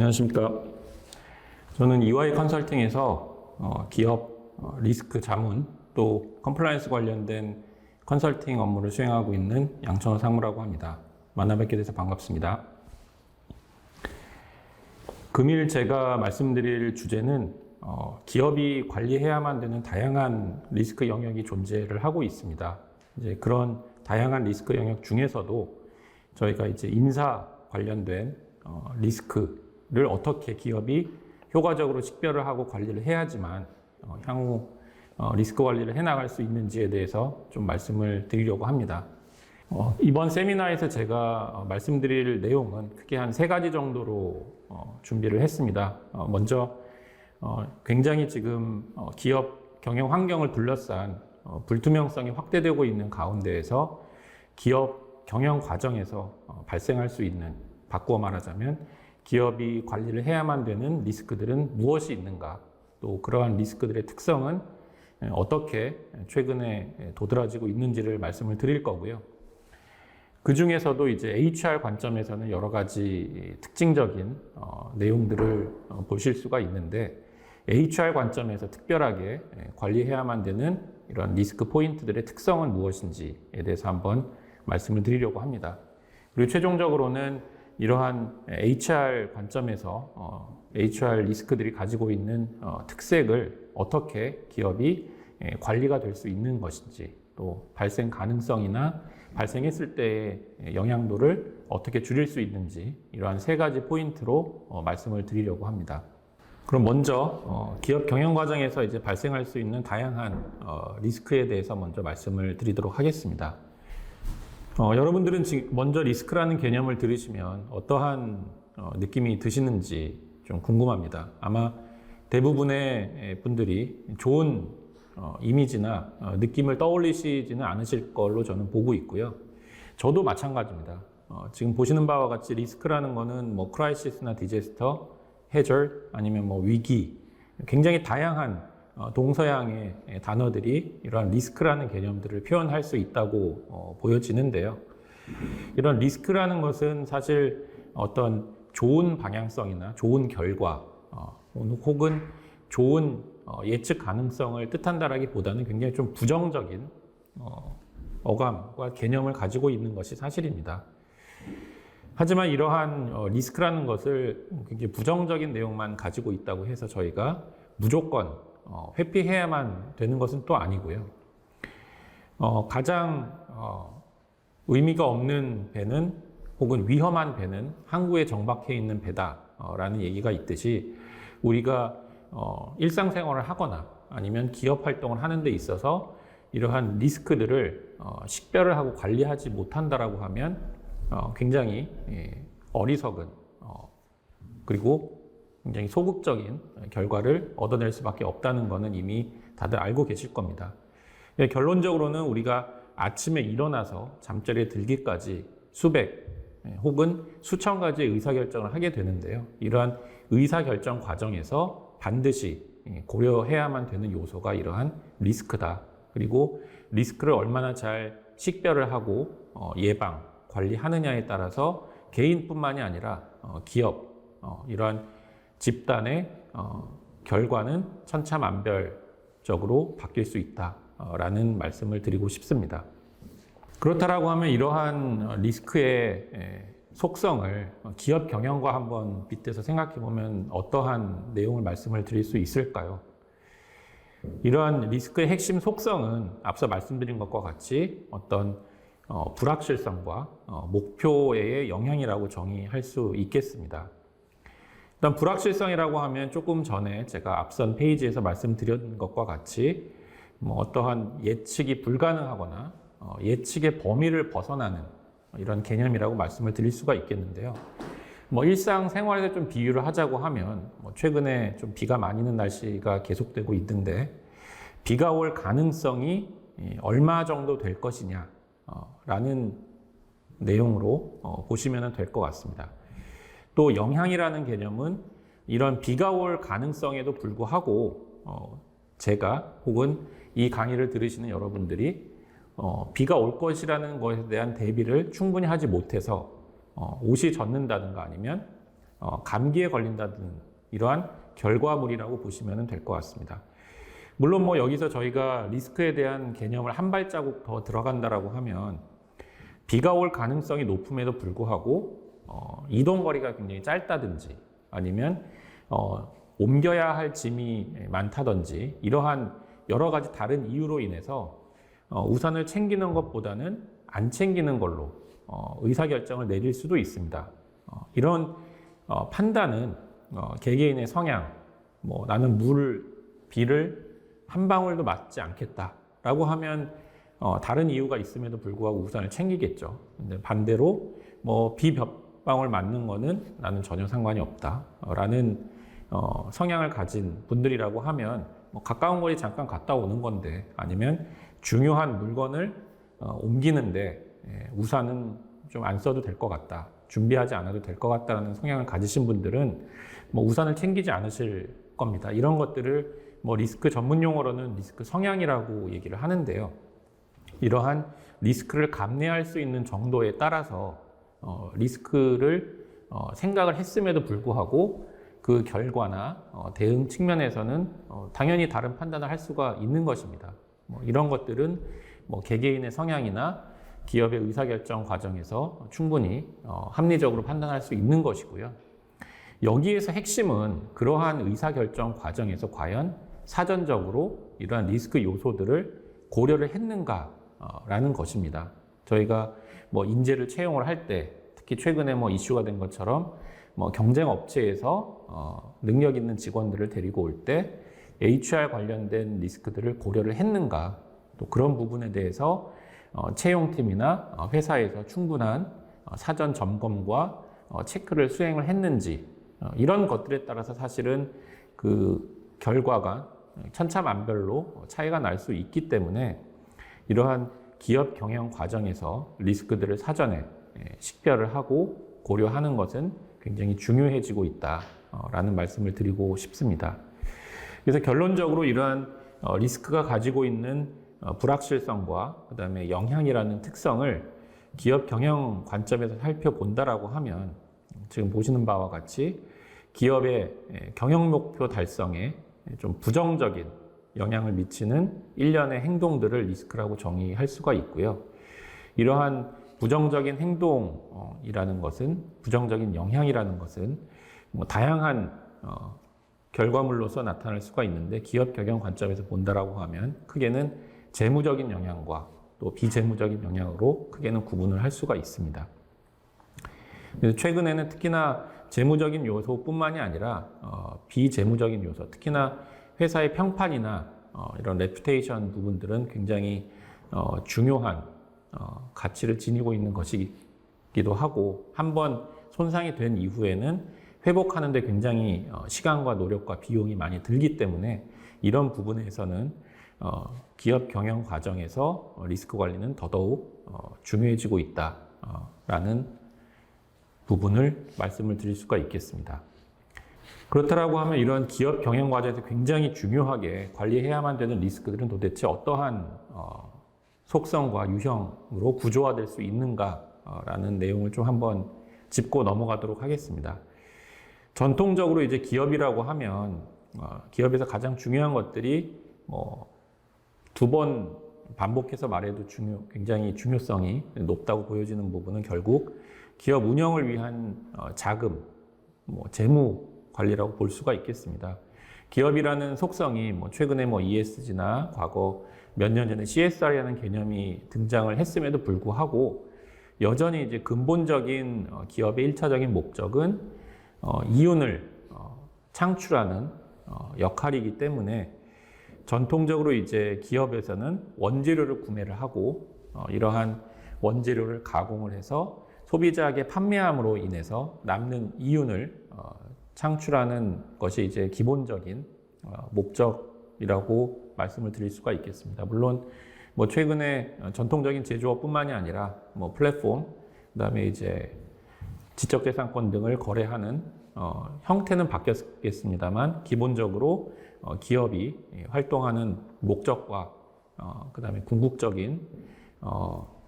안녕하십니까. 저는 EY 컨설팅에서 어, 기업 어, 리스크 자문 또 컴플라이언스 관련된 컨설팅 업무를 수행하고 있는 양천호 상무라고 합니다. 만나 뵙게 돼서 반갑습니다. 금일 제가 말씀드릴 주제는 어, 기업이 관리해야만 되는 다양한 리스크 영역이 존재를 하고 있습니다. 이제 그런 다양한 리스크 영역 중에서도 저희가 이제 인사 관련된 어, 리스크 를 어떻게 기업이 효과적으로 식별을 하고 관리를 해야지만 어, 향후 어, 리스크 관리를 해나갈 수 있는지에 대해서 좀 말씀을 드리려고 합니다. 어, 이번 세미나에서 제가 어, 말씀드릴 내용은 크게 한 세 가지 정도로 어, 준비를 했습니다. 어, 먼저 어, 굉장히 지금 어, 기업 경영 환경을 둘러싼 어, 불투명성이 확대되고 있는 가운데에서 기업 경영 과정에서 어, 발생할 수 있는 바꾸어 말하자면 기업이 관리를 해야만 되는 리스크들은 무엇이 있는가 또 그러한 리스크들의 특성은 에, 어떻게 최근에 도드라지고 있는지를 말씀을 드릴 거고요. 그 중에서도 이제 HR 관점에서는 여러 가지 특징적인 어, 내용들을 어, 보실 수가 있는데 HR 관점에서 특별하게 예, 관리해야만 되는 이런 리스크 포인트들의 특성은 무엇인지에 대해서 한번 말씀을 드리려고 합니다. 그리고 최종적으로는 이러한 HR 관점에서 어, HR 리스크들이 가지고 있는 어, 특색을 어떻게 기업이 예, 관리가 될 수 있는 것인지 또 발생 가능성이나 발생했을 때의 영향도를 어떻게 줄일 수 있는지 이러한 세 가지 포인트로 어, 말씀을 드리려고 합니다. 그럼 먼저 어, 기업 경영 과정에서 이제 발생할 수 있는 다양한 어, 리스크에 대해서 먼저 말씀을 드리도록 하겠습니다. 어, 여러분들은 지금 먼저 리스크라는 개념을 들으시면 어떠한 어, 느낌이 드시는지 좀 궁금합니다. 아마 대부분의 분들이 좋은 어, 이미지나 어, 느낌을 떠올리시지는 않으실 걸로 저는 보고 있고요. 저도 마찬가지입니다. 어, 지금 보시는 바와 같이 리스크라는 거는 뭐 크라이시스나 디제스터, 해절 아니면 뭐 위기 굉장히 다양한 어, 동서양의 단어들이 이러한 리스크라는 개념들을 표현할 수 있다고 어, 보여지는데요. 이런 리스크라는 것은 사실 어떤 좋은 방향성이나 좋은 결과 어, 혹은 좋은 어, 예측 가능성을 뜻한다라기보다는 굉장히 좀 부정적인 어, 어감과 개념을 가지고 있는 것이 사실입니다. 하지만 이러한 어, 리스크라는 것을 굉장히 부정적인 내용만 가지고 있다고 해서 저희가 무조건 어, 회피해야만 되는 것은 또 아니고요. 어, 가장 어, 의미가 없는 배는 혹은 위험한 배는 항구에 정박해 있는 배다라는 얘기가 있듯이 우리가 어, 일상생활을 하거나 아니면 기업 활동을 하는 데 있어서 이러한 리스크들을 어, 식별을 하고 관리하지 못한다라고 하면 어, 굉장히 예, 어리석은 어, 그리고 굉장히 소극적인 결과를 얻어낼 수밖에 없다는 것은 이미 다들 알고 계실 겁니다. 예, 결론적으로는 우리가 아침에 일어나서 잠자리에 들기까지 수백 예, 혹은 수천 가지의 의사결정을 하게 되는데요. 이러한 의사결정 과정에서 반드시 예, 고려해야만 되는 요소가 이러한 리스크다. 그리고 리스크를 얼마나 잘 식별을 하고 어, 예방, 관리하느냐에 따라서 개인뿐만이 아니라 어, 기업, 어, 이러한 집단의 결과는 천차만별적으로 바뀔 수 있다라는 말씀을 드리고 싶습니다. 그렇다라고 하면 이러한 리스크의 속성을 기업 경영과 한번 빗대서 생각해 보면 어떠한 내용을 말씀을 드릴 수 있을까요? 이러한 리스크의 핵심 속성은 앞서 말씀드린 것과 같이 어떤 어, 불확실성과 어, 목표의 영향이라고 정의할 수 있겠습니다. 일단 불확실성이라고 하면 조금 전에 제가 앞선 페이지에서 말씀드린 것과 같이 뭐 어떠한 예측이 불가능하거나 어, 예측의 범위를 벗어나는 이런 개념이라고 말씀을 드릴 수가 있겠는데요. 뭐 일상 생활에서 좀 비유를 하자고 하면 뭐 최근에 좀 비가 많이 는 날씨가 계속되고 있는데 비가 올 가능성이 얼마 정도 될 것이냐 라는 내용으로 보시면 될 것 같습니다. 또 영향이라는 개념은 이런 비가 올 가능성에도 불구하고 어, 제가 혹은 이 강의를 들으시는 여러분들이 어, 비가 올 것이라는 것에 대한 대비를 충분히 하지 못해서 어, 옷이 젖는다든가 아니면 어, 감기에 걸린다든 이러한 결과물이라고 보시면 될 것 같습니다. 물론 뭐 여기서 저희가 리스크에 대한 개념을 한 발자국 더 들어간다라고 하면 비가 올 가능성이 높음에도 불구하고 어, 이동 거리가 굉장히 짧다든지 아니면 어, 옮겨야 할 짐이 많다든지 이러한 여러 가지 다른 이유로 인해서 어, 우산을 챙기는 것보다는 안 챙기는 걸로 어, 의사결정을 내릴 수도 있습니다. 어, 이런 어, 판단은 어, 개개인의 성향, 뭐 나는 물, 비를 한 방울도 맞지 않겠다라고 하면 어, 다른 이유가 있음에도 불구하고 우산을 챙기겠죠. 근데 반대로 뭐 비 몇 방울 맞는 거는 나는 전혀 상관이 없다라는 어, 성향을 가진 분들이라고 하면 뭐 가까운 거리 잠깐 갔다 오는 건데 아니면 중요한 물건을 어, 옮기는데 예, 우산은 좀 안 써도 될 것 같다. 준비하지 않아도 될 것 같다라는 성향을 가지신 분들은 뭐 우산을 챙기지 않으실 겁니다. 이런 것들을 뭐 리스크 전문 용어로는 리스크 성향이라고 얘기를 하는데요. 이러한 리스크를 감내할 수 있는 정도에 따라서 어, 리스크를 어, 생각을 했음에도 불구하고 그 결과나 어, 대응 측면에서는 어, 당연히 다른 판단을 할 수가 있는 것입니다. 뭐 이런 것들은 뭐 개개인의 성향이나 기업의 의사결정 과정에서 충분히 어, 합리적으로 판단할 수 있는 것이고요. 여기에서 핵심은 그러한 의사결정 과정에서 과연 사전적으로 이러한 리스크 요소들을 고려를 했는가라는 것입니다. 저희가 뭐 인재를 채용을 할 때 특히 최근에 뭐 이슈가 된 것처럼 뭐 경쟁 업체에서 어, 능력 있는 직원들을 데리고 올 때 HR 관련된 리스크들을 고려를 했는가 또 그런 부분에 대해서 어, 채용팀이나 어, 회사에서 충분한 어, 사전 점검과 어, 체크를 수행을 했는지 어, 이런 것들에 따라서 사실은 그 결과가 천차만별로 차이가 날 수 있기 때문에 이러한 기업 경영 과정에서 리스크들을 사전에 예, 식별을 하고 고려하는 것은 굉장히 중요해지고 있다라는 말씀을 드리고 싶습니다. 그래서 결론적으로 이러한 어, 리스크가 가지고 있는 어, 불확실성과 그다음에 영향이라는 특성을 기업 경영 관점에서 살펴본다라고 하면 지금 보시는 바와 같이 기업의 예, 경영 목표 달성에 좀 부정적인 영향을 미치는 일련의 행동들을 리스크라고 정의할 수가 있고요. 이러한 부정적인 행동이라는 것은 부정적인 영향이라는 것은 뭐 다양한 어, 결과물로서 나타날 수가 있는데 기업 경영 관점에서 본다라고 하면 크게는 재무적인 영향과 또 비재무적인 영향으로 크게는 구분을 할 수가 있습니다. 최근에는 특히나 재무적인 요소뿐만이 아니라 어, 비재무적인 요소, 특히나 회사의 평판이나 어, 이런 레퓨테이션 부분들은 굉장히 어, 중요한 어, 가치를 지니고 있는 것이기도 하고 한번 손상이 된 이후에는 회복하는데 굉장히 어, 시간과 노력과 비용이 많이 들기 때문에 이런 부분에서는 어, 기업 경영 과정에서 어, 리스크 관리는 더더욱 어, 중요해지고 있다라는 부분을 말씀을 드릴 수가 있겠습니다. 그렇다라고 하면 이런 기업 경영 과정에서 굉장히 중요하게 관리해야만 되는 리스크들은 도대체 어떠한 어, 속성과 유형으로 구조화될 수 있는가라는 내용을 좀 한번 짚고 넘어가도록 하겠습니다. 전통적으로 이제 기업이라고 하면 어, 기업에서 가장 중요한 것들이 뭐두번 반복해서 말해도 중요, 굉장히 중요성이 높다고 보여지는 부분은 결국 기업 운영을 위한 어, 자금, 뭐 재무 관리라고 볼 수가 있겠습니다. 기업이라는 속성이 뭐 최근에 뭐 ESG나 과거 몇 년 전에 CSR이라는 개념이 등장을 했음에도 불구하고 여전히 이제 근본적인 어, 기업의 일차적인 목적은 어, 이윤을 어, 창출하는 어, 역할이기 때문에 전통적으로 이제 기업에서는 원재료를 구매를 하고 어, 이러한 원재료를 가공을 해서 소비자에게 판매함으로 인해서 남는 이윤을 어, 창출하는 것이 이제 기본적인 어, 목적이라고 말씀을 드릴 수가 있겠습니다. 물론 뭐 최근에 어, 전통적인 제조업뿐만이 아니라 뭐 플랫폼 그다음에 이제 지적재산권 등을 거래하는 어, 형태는 바뀌었겠습니다만 기본적으로 어, 기업이 활동하는 목적과 어, 그다음에 궁극적인 어,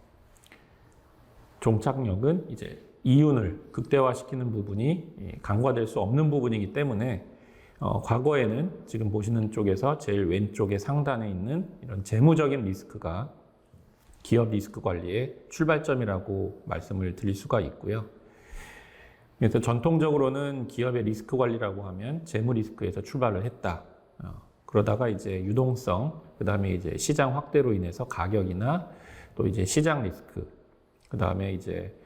종착역은 이제 이윤을 극대화시키는 부분이 예, 간과될 수 없는 부분이기 때문에 어, 과거에는 지금 보시는 쪽에서 제일 왼쪽에 상단에 있는 이런 재무적인 리스크가 기업 리스크 관리의 출발점이라고 말씀을 드릴 수가 있고요. 그래서 전통적으로는 기업의 리스크 관리라고 하면 재무 리스크에서 출발을 했다. 어, 그러다가 이제 유동성, 그 다음에 이제 시장 확대로 인해서 가격이나 또 이제 시장 리스크, 그 다음에 이제 에,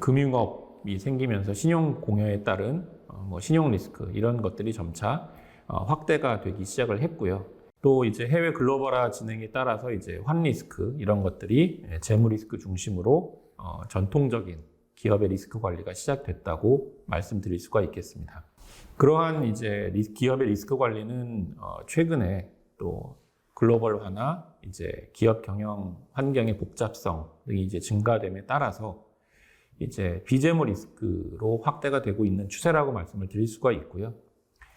금융업이 생기면서 신용 공여에 따른 어, 뭐 신용 리스크 이런 것들이 점차 어, 확대가 되기 시작을 했고요. 또 이제 해외 글로벌화 진행에 따라서 이제 환 리스크 이런 것들이 예, 재무 리스크 중심으로 어, 전통적인 기업의 리스크 관리가 시작됐다고 말씀드릴 수가 있겠습니다. 그러한 이제 리- 기업의 리스크 관리는 어, 최근에 또 글로벌화나 이제 기업 경영 환경의 복잡성 등이 이제 증가됨에 따라서 이제 비재무 리스크로 확대가 되고 있는 추세라고 말씀을 드릴 수가 있고요.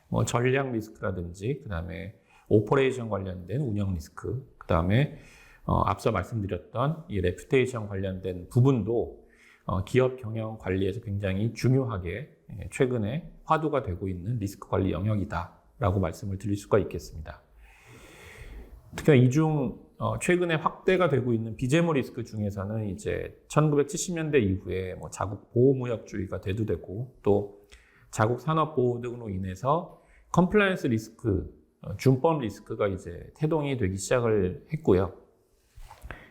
뭐 전략 리스크라든지 그다음에 오퍼레이션 관련된 운영 리스크, 그다음에 어, 앞서 말씀드렸던 이 레퓨테이션 관련된 부분도 어, 기업 경영 관리에서 굉장히 중요하게 예, 최근에 화두가 되고 있는 리스크 관리 영역이다라고 말씀을 드릴 수가 있겠습니다. 특히나 이중 어, 최근에 확대가 되고 있는 비재무 리스크 중에서는 이제 1970년대 이후에 뭐 자국 보호무역주의가 대두되고 또 자국 산업 보호 등으로 인해서 컴플라이언스 리스크, 어, 준법 리스크가 이제 태동이 되기 시작을 했고요.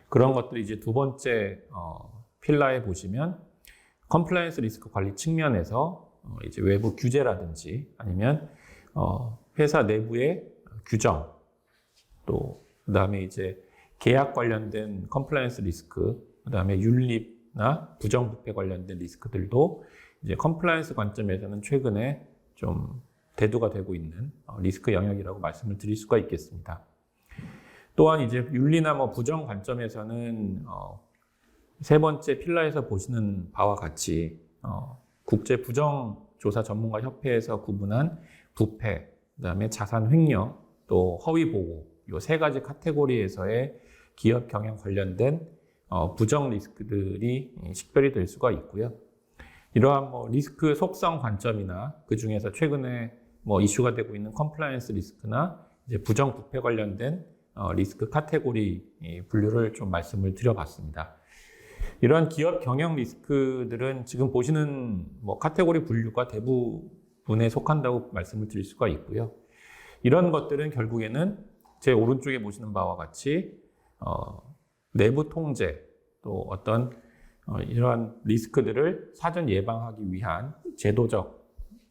그런 것들이 이제 두 번째 어, 필라에 보시면 컴플라이언스 리스크 관리 측면에서 어, 이제 외부 규제라든지 아니면 어, 회사 내부의 규정 또 그 다음에 이제 계약 관련된 컴플라이언스 리스크, 그 다음에 윤리나 부정부패 관련된 리스크들도 이제 컴플라이언스 관점에서는 최근에 좀 대두가 되고 있는 어, 리스크 영역이라고 말씀을 드릴 수가 있겠습니다. 또한 이제 윤리나 뭐 부정 관점에서는 어, 세 번째 필라에서 보시는 바와 같이 어, 국제 부정 조사 전문가 협회에서 구분한 부패, 그다음에 자산 횡령, 또 허위 보고 요 세 가지 카테고리에서의 기업 경영 관련된 어, 부정 리스크들이 식별이 될 수가 있고요. 이러한 뭐 리스크 속성 관점이나 그 중에서 최근에 뭐 이슈가 되고 있는 컴플라이언스 리스크나 이제 부정 부패 관련된 어, 리스크 카테고리 이 분류를 좀 말씀을 드려봤습니다. 이러한 기업 경영 리스크들은 지금 보시는 뭐 카테고리 분류가 대부분에 속한다고 말씀을 드릴 수가 있고요. 이런 것들은 결국에는 제 오른쪽에 보시는 바와 같이 어, 내부 통제 또 어떤 어, 이러한 리스크들을 사전 예방하기 위한 제도적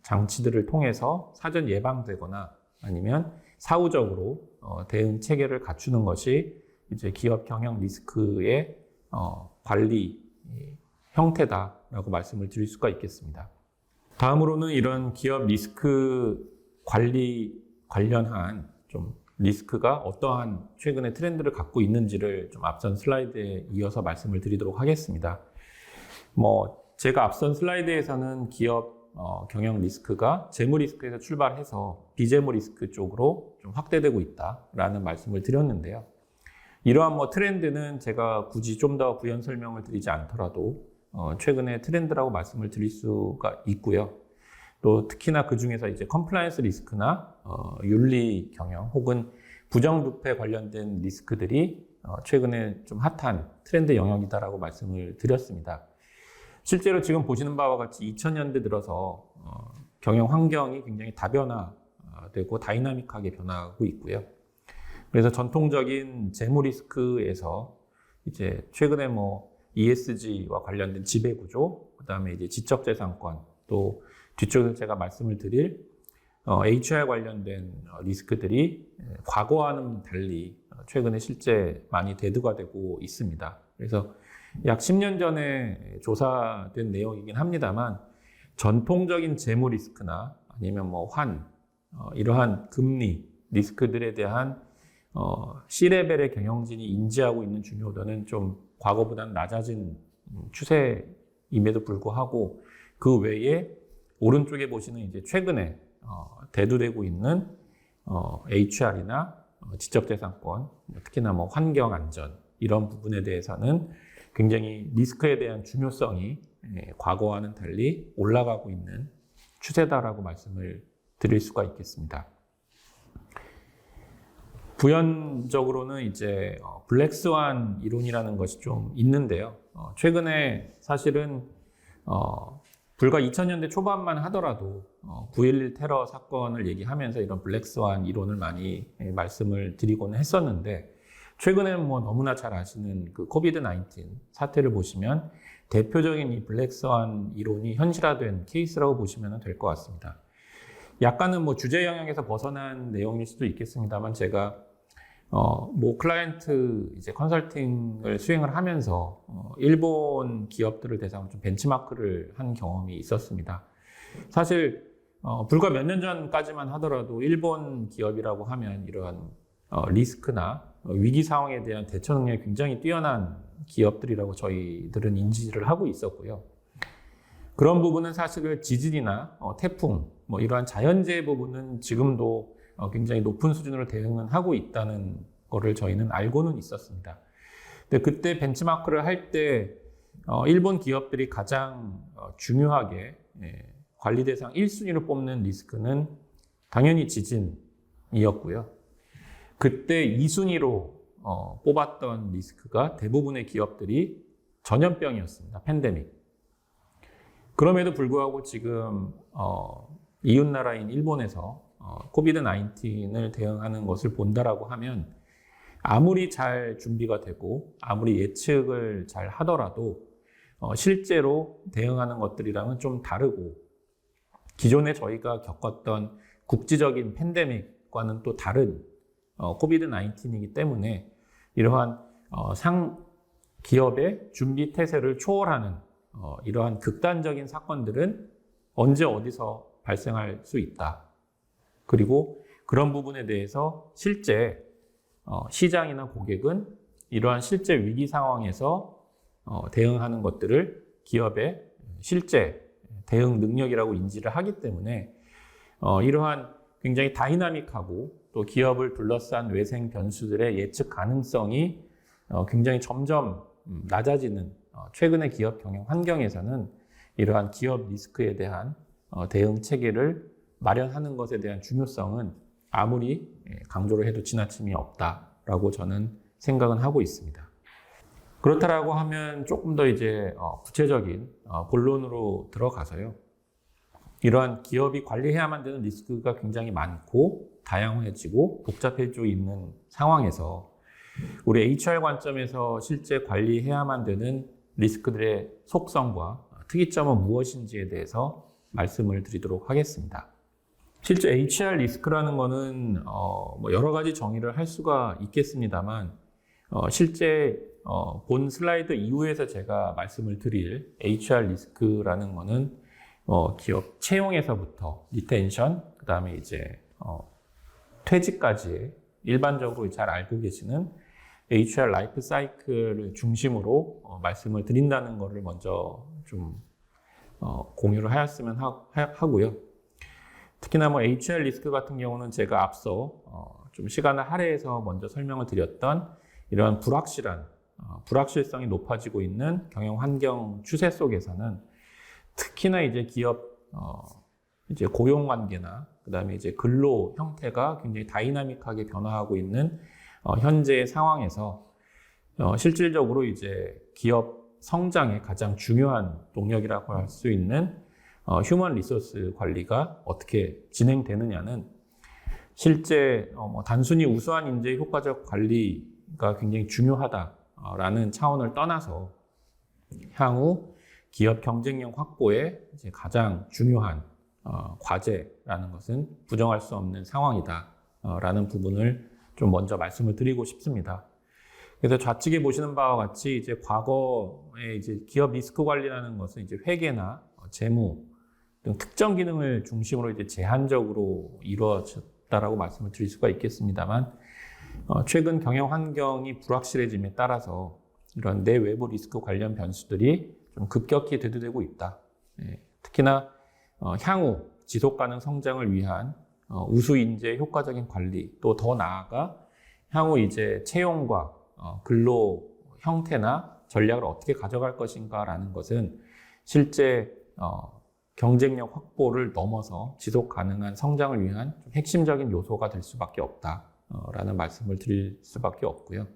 장치들을 통해서 사전 예방되거나 아니면 사후적으로 어, 대응 체계를 갖추는 것이 이제 기업 경영 리스크의 어, 관리 이, 형태다라고 말씀을 드릴 수가 있겠습니다. 다음으로는 이런 기업 리스크 관리 관련한 좀 리스크가 어떠한 최근의 트렌드를 갖고 있는지를 좀 앞선 슬라이드에 이어서 말씀을 드리도록 하겠습니다. 뭐 제가 앞선 슬라이드에서는 기업 어, 경영 리스크가 재무 리스크에서 출발해서 비재무 리스크 쪽으로 좀 확대되고 있다라는 말씀을 드렸는데요. 이러한 뭐 트렌드는 제가 굳이 좀 더 부연 설명을 드리지 않더라도 어, 최근의 트렌드라고 말씀을 드릴 수가 있고요. 또 특히나 그 중에서 이제 컴플라이언스 리스크나 어, 윤리 경영 혹은 부정부패 관련된 리스크들이 어, 최근에 좀 핫한 트렌드 영역이다라고 말씀을 드렸습니다. 실제로 지금 보시는 바와 같이 2000년대 들어서 어, 경영 환경이 굉장히 다변화되고 다이나믹하게 변화하고 있고요. 그래서 전통적인 재무 리스크에서 이제 최근에 뭐 ESG와 관련된 지배 구조, 그다음에 이제 지적 재산권, 또 뒤쪽에서 제가 말씀을 드릴 어, HR 관련된 어, 리스크들이 예, 과거와는 달리 어, 최근에 실제 많이 대두가 되고 있습니다. 그래서 약 10년 전에 조사된 내용이긴 합니다만 전통적인 재무 리스크나 아니면 뭐 환, 어, 이러한 금리 리스크들에 대한 어, C레벨의 경영진이 인지하고 있는 중요도는 좀 과거보다는 낮아진 음, 추세임에도 불구하고 그 외에 오른쪽에 보시는 이제 최근에 어, 대두되고 있는 어, HR이나 어, 지적재산권, 특히나 뭐 환경 안전 이런 부분에 대해서는 굉장히 리스크에 대한 중요성이 예, 과거와는 달리 올라가고 있는 추세다라고 말씀을 드릴 수가 있겠습니다. 부연적으로는 이제 어, 블랙스완 이론이라는 것이 좀 있는데요. 어, 최근에 사실은 어, 불과 2000년대 초반만 하더라도 9.11 테러 사건을 얘기하면서 이런 블랙스완 이론을 많이 예, 말씀을 드리고는 했었는데 최근에는 뭐 너무나 잘 아시는 그 코비드 19 사태를 보시면 대표적인 이 블랙스완 이론이 현실화된 케이스라고 보시면 될 것 같습니다. 약간은 뭐 주제 영역에서 벗어난 내용일 수도 있겠습니다만 제가 어, 뭐 클라이언트 이제 컨설팅을 수행을 하면서 어, 일본 기업들을 대상으로 좀 벤치마크를 한 경험이 있었습니다. 사실 어, 불과 몇 년 전까지만 하더라도 일본 기업이라고 하면 이러한 어, 리스크나 위기 상황에 대한 대처 능력이 굉장히 뛰어난 기업들이라고 저희들은 인지를 하고 있었고요. 그런 부분은 사실 지진이나 어, 태풍, 뭐 이러한 자연재해 부분은 지금도 어, 굉장히 높은 수준으로 대응은 하고 있다는 거를 저희는 알고는 있었습니다. 근데 그때 벤치마크를 할때 어, 일본 기업들이 가장 어, 중요하게 예, 관리 대상 1순위로 뽑는 리스크는 당연히 지진이었고요. 그때 2순위로 어, 뽑았던 리스크가 대부분의 기업들이 전염병이었습니다. 팬데믹. 그럼에도 불구하고 지금 어, 이웃 나라인 일본에서 어, 코비드 19을 대응하는 것을 본다라고 하면 아무리 잘 준비가 되고 아무리 예측을 잘 하더라도 어, 실제로 대응하는 것들이랑은 좀 다르고 기존에 저희가 겪었던 국지적인 팬데믹과는 또 다른 어, 코비드 19이기 때문에 이러한 어, 상 기업의 준비 태세를 초월하는 어, 이러한 극단적인 사건들은 언제 어디서 발생할 수 있다. 그리고 그런 부분에 대해서 실제 어, 시장이나 고객은 이러한 실제 위기 상황에서 어, 대응하는 것들을 기업의 실제 대응 능력이라고 인지를 하기 때문에 어, 이러한 굉장히 다이나믹하고 또 기업을 둘러싼 외생 변수들의 예측 가능성이 어, 굉장히 점점 음, 낮아지는 어, 최근의 기업 경영 환경에서는 이러한 기업 리스크에 대한 어, 대응 체계를 마련하는 것에 대한 중요성은 아무리 예, 강조를 해도 지나침이 없다라고 저는 생각은 하고 있습니다. 그렇다라고 하면 조금 더 이제 구체적인 본론으로 들어가서요. 이러한 기업이 관리해야만 되는 리스크가 굉장히 많고 다양해지고 복잡해지고 있는 상황에서 우리 HR 관점에서 실제 관리해야만 되는 리스크들의 속성과 특이점은 무엇인지에 대해서 말씀을 드리도록 하겠습니다. 실제 HR 리스크라는 것은 어, 뭐 여러 가지 정의를 할 수가 있겠습니다만 어, 실제 어, 본 슬라이드 이후에서 제가 말씀을 드릴 HR 리스크라는 것은 어, 기업 채용에서부터 리텐션, 그 다음에 이제 어, 퇴직까지 일반적으로 잘 알고 계시는 HR 라이프 사이클을 중심으로 어, 말씀을 드린다는 것을 먼저 좀 어, 공유를 하였으면 하, 고요 특히나 뭐 HR 리스크 같은 경우는 제가 앞서 어, 좀 시간을 할애해서 먼저 설명을 드렸던 이러한 불확실한 어, 불확실성이 높아지고 있는 경영 환경 추세 속에서는 특히나 이제 기업 어, 이제 고용 관계나 그다음에 이제 근로 형태가 굉장히 다이나믹하게 변화하고 있는 어, 현재의 상황에서 어, 실질적으로 이제 기업 성장의 가장 중요한 동력이라고 할 수 있는 어, 휴먼 리소스 관리가 어떻게 진행되느냐는 실제 어, 뭐 단순히 우수한 인재 효과적 관리가 굉장히 중요하다라는 차원을 떠나서 향후 기업 경쟁력 확보에 가장 중요한 어, 과제라는 것은 부정할 수 없는 상황이다라는 부분을 좀 먼저 말씀을 드리고 싶습니다. 그래서 좌측에 보시는 바와 같이 이제 과거에 이제 기업 리스크 관리라는 것은 이제 회계나 재무 등 특정 기능을 중심으로 이제 제한적으로 이루어졌다라고 말씀을 드릴 수가 있겠습니다만 어, 최근 경영 환경이 불확실해짐에 따라서 이런 내외부 리스크 관련 변수들이 좀 급격히 대두되고 있다. 예, 특히나 어, 향후 지속 가능 성장을 위한 어, 우수 인재 효과적인 관리 또 더 나아가 향후 이제 채용과 어, 근로 형태나 전략을 어떻게 가져갈 것인가라는 것은 실제 어, 경쟁력 확보를 넘어서 지속 가능한 성장을 위한 좀 핵심적인 요소가 될 수밖에 없다라는 말씀을 드릴 수밖에 없고요.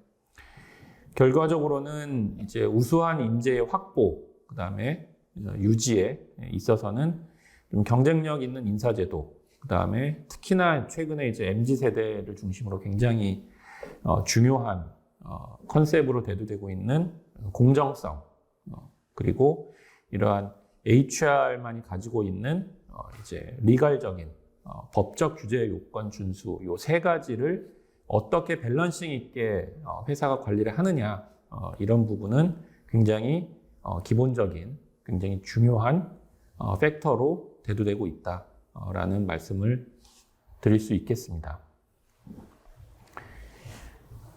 결과적으로는 이제 우수한 인재의 확보, 그 다음에 유지에 있어서는 좀 경쟁력 있는 인사제도, 그 다음에 특히나 최근에 이제 MZ 세대를 중심으로 굉장히 어, 중요한 어, 컨셉으로 대두되고 있는 공정성, 어, 그리고 이러한 HR만이 가지고 있는 어, 이제 리갈적인 어, 법적 규제 요건 준수 요 세 가지를 어떻게 밸런싱 있게 어, 회사가 관리를 하느냐 어, 이런 부분은 굉장히 어, 기본적인 굉장히 중요한 어, 팩터로 대두되고 있다라는 말씀을 드릴 수 있겠습니다.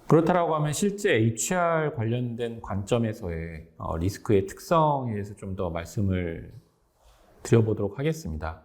그렇다라고 하면 실제 HR 관련된 관점에서의 어, 리스크의 특성에 대해서 좀 더 말씀을 드려보도록 하겠습니다.